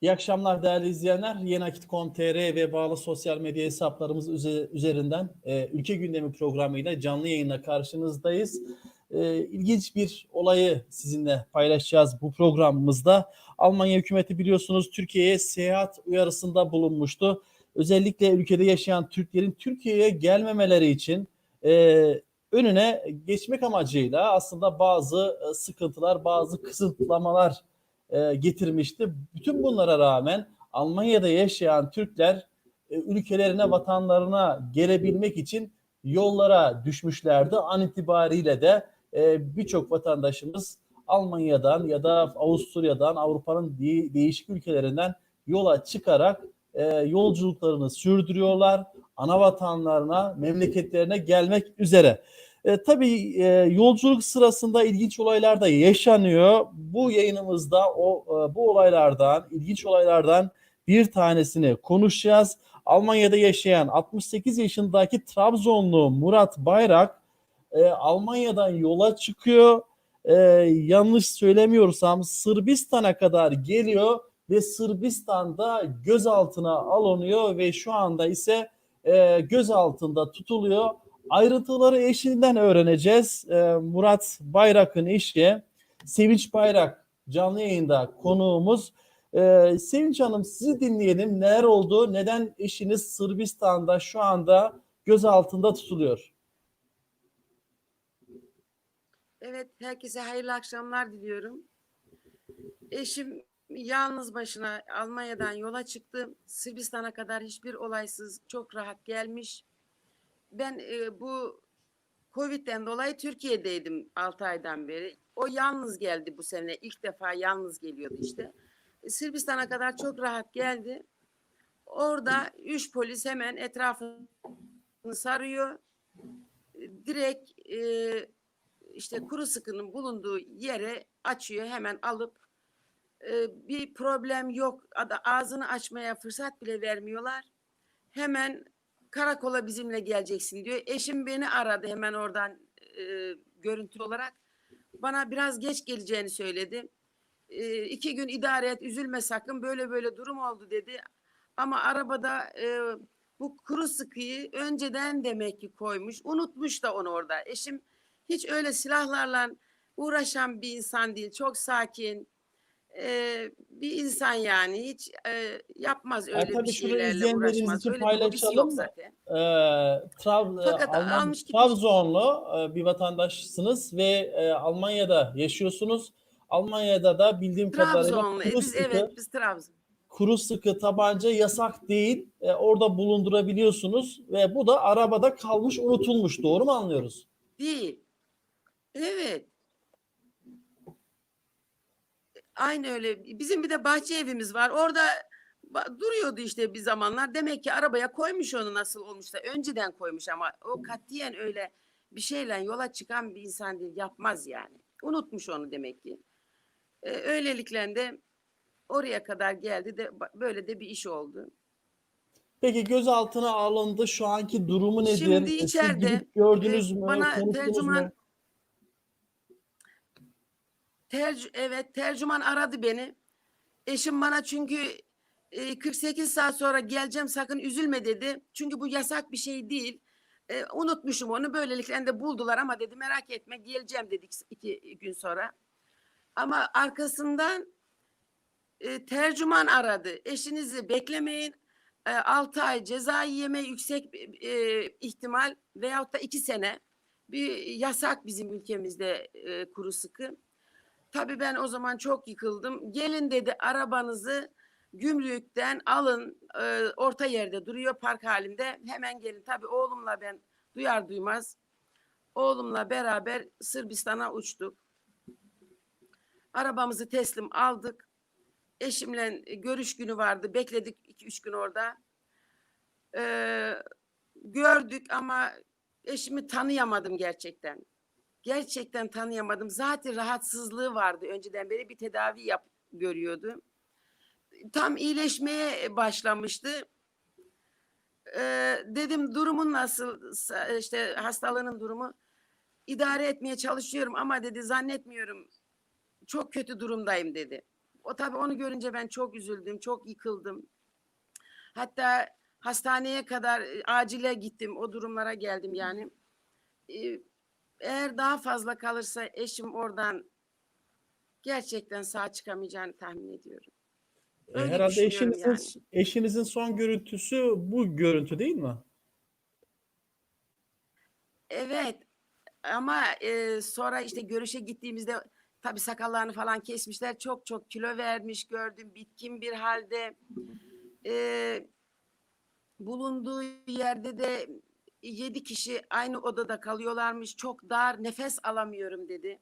İyi akşamlar değerli izleyenler. Yenakit.com.tr ve bağlı sosyal medya hesaplarımız üze- üzerinden e, Ülke Gündemi programıyla canlı yayınla karşınızdayız. E, ilginç bir olayı sizinle paylaşacağız bu programımızda. Almanya hükümeti biliyorsunuz Türkiye'ye seyahat uyarısında bulunmuştu. Özellikle ülkede yaşayan Türklerin Türkiye'ye gelmemeleri için e, önüne geçmek amacıyla aslında bazı e, sıkıntılar, bazı kısıtlamalar e, getirmişti. Bütün bunlara rağmen Almanya'da yaşayan Türkler e, ülkelerine, vatanlarına gelebilmek için yollara düşmüşlerdi. An itibariyle de e, birçok vatandaşımız Almanya'dan ya da Avusturya'dan, Avrupa'nın de- değişik ülkelerinden yola çıkarak e, yolculuklarını sürdürüyorlar. Ana vatanlarına, memleketlerine gelmek üzere. E, tabii e, yolculuk sırasında ilginç olaylar da yaşanıyor. Bu yayınımızda o e, bu olaylardan, ilginç olaylardan bir tanesini konuşacağız. Almanya'da yaşayan 68 yaşındaki Trabzonlu Murat Bayrak e, Almanya'dan yola çıkıyor. E, yanlış söylemiyorsam Sırbistan'a kadar geliyor ve Sırbistan'da gözaltına alınıyor ve şu anda ise e, gözaltında tutuluyor. Ayrıntıları eşinden öğreneceğiz. Ee, Murat Bayrak'ın eşi Sevinç Bayrak canlı yayında konuğumuz. Ee, Sevinç Hanım sizi dinleyelim. Neler oldu? Neden eşiniz Sırbistan'da şu anda gözaltında tutuluyor? Evet, herkese hayırlı akşamlar diliyorum. Eşim yalnız başına Almanya'dan yola çıktı. Sırbistan'a kadar hiçbir olaysız çok rahat gelmiş. Ben e, bu Covid'den dolayı Türkiye'deydim 6 aydan beri. O yalnız geldi bu sene. İlk defa yalnız geliyordu işte. E, Sırbistan'a kadar çok rahat geldi. Orada üç polis hemen etrafını sarıyor. E, Direkt e, işte kuru sıkının bulunduğu yere açıyor hemen alıp e, bir problem yok ağzını açmaya fırsat bile vermiyorlar. Hemen karakola bizimle geleceksin diyor. Eşim beni aradı hemen oradan e, görüntü olarak. Bana biraz geç geleceğini söyledi. E, iki gün idare et üzülme sakın böyle böyle durum oldu dedi. Ama arabada e, bu kuru sıkıyı önceden demek ki koymuş. Unutmuş da onu orada. Eşim hiç öyle silahlarla uğraşan bir insan değil. Çok sakin e, bir insan yani. Hiç e, yapmaz öyle tabii bir şeylerle uğraşmaz. Öyle paylaşalım yok zaten. Ee, Trav- Fakat Alman, almış. Trabzonlu e, bir vatandaşsınız ve e, Almanya'da yaşıyorsunuz. Almanya'da da bildiğim kadarıyla Trabzonlu. E, kuru biz sıkı, evet biz Trabzon. kuru sıkı tabanca yasak değil. E, orada bulundurabiliyorsunuz ve bu da arabada kalmış unutulmuş. Doğru mu anlıyoruz? Değil. Evet. Aynı öyle. Bizim bir de bahçe evimiz var. Orada duruyordu işte bir zamanlar. Demek ki arabaya koymuş onu nasıl olmuşsa. Önceden koymuş ama o katiyen öyle bir şeyle yola çıkan bir insan değil. Yapmaz yani. Unutmuş onu demek ki. Ee, öylelikle de oraya kadar geldi de böyle de bir iş oldu. Peki gözaltına alındı. Şu anki durumu nedir? Şimdi Siz içeride, gidip gördünüz e, mü? bana tercüman mu? Tercü evet tercüman aradı beni. Eşim bana çünkü e, 48 saat sonra geleceğim sakın üzülme dedi. Çünkü bu yasak bir şey değil. E, unutmuşum onu böylelikle de buldular ama dedi merak etme geleceğim dedik iki gün sonra. Ama arkasından e, tercüman aradı. Eşinizi beklemeyin. 6 ay ceza yeme yüksek e, ihtimal veyahut da 2 sene bir yasak bizim ülkemizde e, kuru sıkı. Tabii ben o zaman çok yıkıldım. Gelin dedi arabanızı gümrükten alın e, orta yerde duruyor park halinde hemen gelin. Tabii oğlumla ben duyar duymaz oğlumla beraber Sırbistan'a uçtuk. Arabamızı teslim aldık. Eşimle görüş günü vardı. Bekledik 2-3 gün orada. Ee, gördük ama eşimi tanıyamadım gerçekten. Gerçekten tanıyamadım. Zaten rahatsızlığı vardı önceden beri bir tedavi yap görüyordu. Tam iyileşmeye başlamıştı. Ee, dedim durumun nasıl Sa- işte hastalığının durumu idare etmeye çalışıyorum ama dedi zannetmiyorum çok kötü durumdayım dedi. O tabii onu görünce ben çok üzüldüm, çok yıkıldım. Hatta hastaneye kadar e, acile gittim. O durumlara geldim yani. E, Eğer daha fazla kalırsa eşim oradan gerçekten sağ çıkamayacağını tahmin ediyorum. E, Öyle herhalde eşinizin eşinizin son görüntüsü bu görüntü değil mi? Evet ama e, sonra işte görüşe gittiğimizde tabii sakallarını falan kesmişler. Çok çok kilo vermiş gördüm. Bitkin bir halde. E, bulunduğu yerde de yedi kişi aynı odada kalıyorlarmış. Çok dar nefes alamıyorum dedi.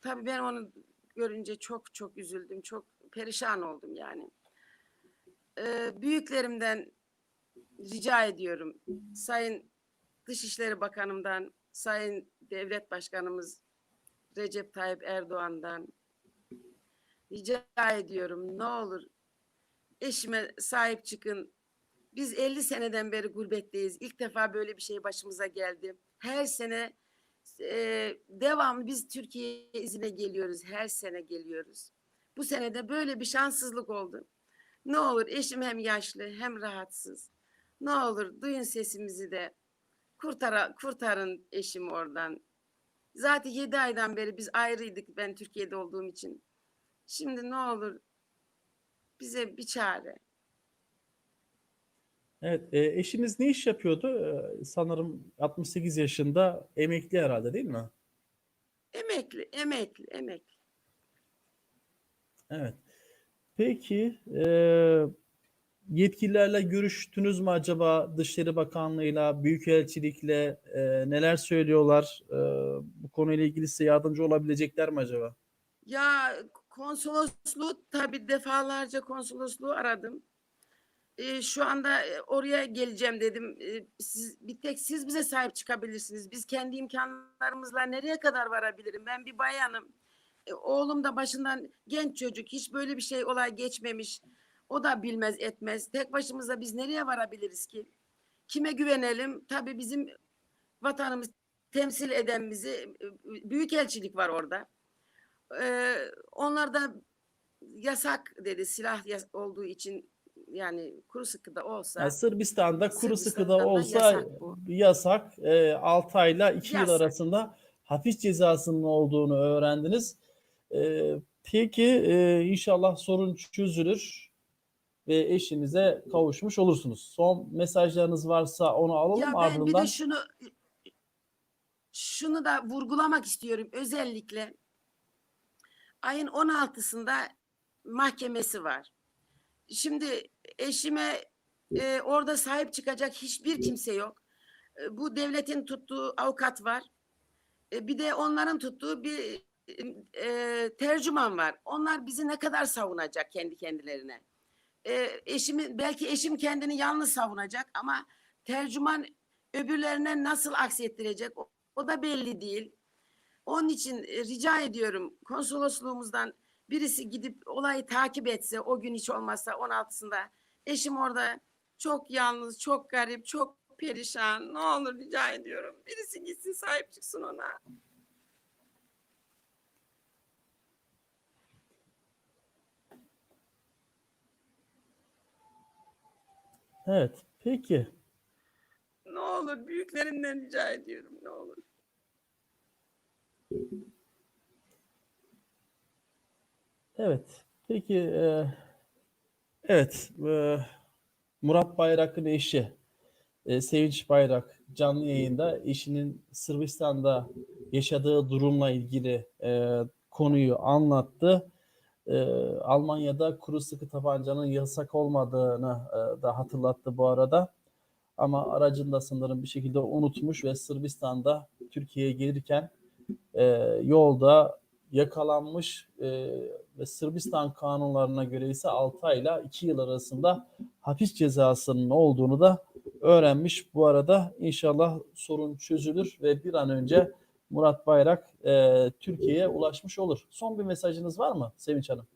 Tabii ben onu görünce çok çok üzüldüm. Çok perişan oldum yani. E, büyüklerimden rica ediyorum. Sayın Dışişleri Bakanımdan, Sayın Devlet Başkanımız Recep Tayyip Erdoğan'dan rica ediyorum ne olur eşime sahip çıkın. Biz 50 seneden beri gurbetteyiz. İlk defa böyle bir şey başımıza geldi. Her sene e, devamlı biz Türkiye izine geliyoruz. Her sene geliyoruz. Bu sene de böyle bir şanssızlık oldu. Ne olur eşim hem yaşlı hem rahatsız. Ne olur duyun sesimizi de kurtara, kurtarın eşimi oradan. Zaten yedi aydan beri biz ayrıydık ben Türkiye'de olduğum için. Şimdi ne olur bize bir çare. Evet, e, eşiniz ne iş yapıyordu? E, sanırım 68 yaşında emekli herhalde değil mi? Emekli, emekli, emekli. Evet. Peki e, yetkililerle görüştünüz mü acaba Dışişleri Bakanlığı'yla, Büyükelçilikle e, neler söylüyorlar? E, bu konuyla ilgili size yardımcı olabilecekler mi acaba? Ya konsolosluğu tabii defalarca konsolosluğu aradım. Şu anda oraya geleceğim dedim. Siz, bir tek siz bize sahip çıkabilirsiniz. Biz kendi imkanlarımızla nereye kadar varabilirim? Ben bir bayanım. E, oğlum da başından genç çocuk. Hiç böyle bir şey olay geçmemiş. O da bilmez etmez. Tek başımıza biz nereye varabiliriz ki? Kime güvenelim? Tabii bizim vatanımız temsil eden bizi büyükelçilik var orada. Ee, onlar da yasak dedi silah yas- olduğu için yani kuru sıkıda olsa Yani Sırbistan'da kuru sıkıda Sırbistan'da olsa yasak bu. yasak. E, 6 ayla 2 yıl Yasak. arasında hapis cezasının olduğunu öğrendiniz. E, peki e, inşallah sorun çözülür ve eşinize kavuşmuş olursunuz. Son mesajlarınız varsa onu alalım ya ben bir ardından. de şunu şunu da vurgulamak istiyorum özellikle ayın 16'sında mahkemesi var. Şimdi eşime e, orada sahip çıkacak hiçbir kimse yok. E, bu devletin tuttuğu avukat var. E, bir de onların tuttuğu bir e, tercüman var. Onlar bizi ne kadar savunacak kendi kendilerine? E, eşimi belki eşim kendini yalnız savunacak ama tercüman öbürlerine nasıl aksettirecek o, o da belli değil. Onun için e, rica ediyorum konsolosluğumuzdan birisi gidip olayı takip etse o gün hiç olmazsa 16'sında eşim orada çok yalnız, çok garip, çok perişan. Ne olur rica ediyorum. Birisi gitsin sahip çıksın ona. Evet, peki. Ne olur büyüklerinden rica ediyorum ne olur. Evet, peki. e, evet, e, Murat Bayrak'ın eşi e, Sevinç Bayrak canlı yayında eşinin Sırbistan'da yaşadığı durumla ilgili e, konuyu anlattı. E, Almanya'da kuru sıkı tabancanın yasak olmadığını e, da hatırlattı bu arada. Ama aracında sanırım bir şekilde unutmuş ve Sırbistan'da Türkiye'ye gelirken e, yolda yakalanmış e, ve Sırbistan kanunlarına göre ise 6 ayla 2 yıl arasında hapis cezasının olduğunu da öğrenmiş. Bu arada inşallah sorun çözülür ve bir an önce Murat Bayrak e, Türkiye'ye ulaşmış olur. Son bir mesajınız var mı Sevinç Hanım?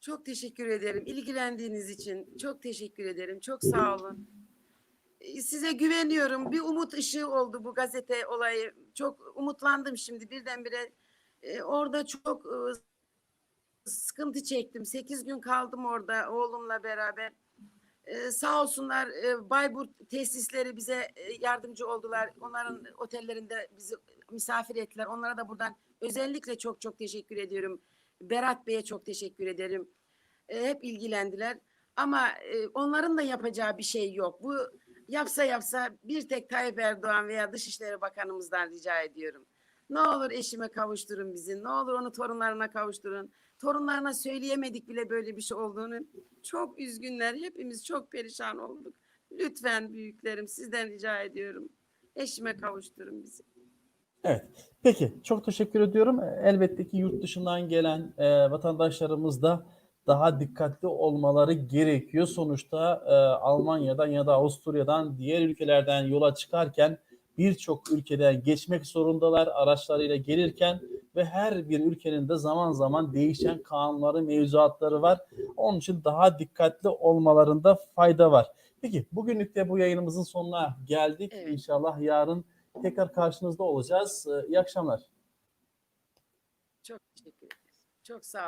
Çok teşekkür ederim. İlgilendiğiniz için çok teşekkür ederim. Çok sağ olun. Ee, Size güveniyorum. Bir umut ışığı oldu bu gazete olayı. Çok umutlandım şimdi birdenbire. E, orada çok e, sıkıntı çektim. 8 gün kaldım orada oğlumla beraber. E, sağ olsunlar e, Bayburt tesisleri bize e, yardımcı oldular. Onların otellerinde bizi misafir ettiler. Onlara da buradan özellikle çok çok teşekkür ediyorum. Berat Bey'e çok teşekkür ederim. E, hep ilgilendiler. Ama e, onların da yapacağı bir şey yok. Bu yapsa yapsa bir tek Tayyip Erdoğan veya Dışişleri Bakanımızdan rica ediyorum. Ne olur eşime kavuşturun bizi. Ne olur onu torunlarına kavuşturun. Torunlarına söyleyemedik bile böyle bir şey olduğunu. Çok üzgünler. Hepimiz çok perişan olduk. Lütfen büyüklerim sizden rica ediyorum. Eşime kavuşturun bizi. Evet. Peki çok teşekkür ediyorum. Elbette ki yurt dışından gelen e, vatandaşlarımız da daha dikkatli olmaları gerekiyor. Sonuçta e, Almanya'dan ya da Avusturya'dan diğer ülkelerden yola çıkarken birçok ülkeden geçmek zorundalar araçlarıyla gelirken ve her bir ülkenin de zaman zaman değişen kanunları, mevzuatları var. Onun için daha dikkatli olmalarında fayda var. Peki bugünlük de bu yayınımızın sonuna geldik. Evet. İnşallah yarın tekrar karşınızda olacağız. Ee, İyi akşamlar. Çok teşekkür ederiz. Çok sağ olun.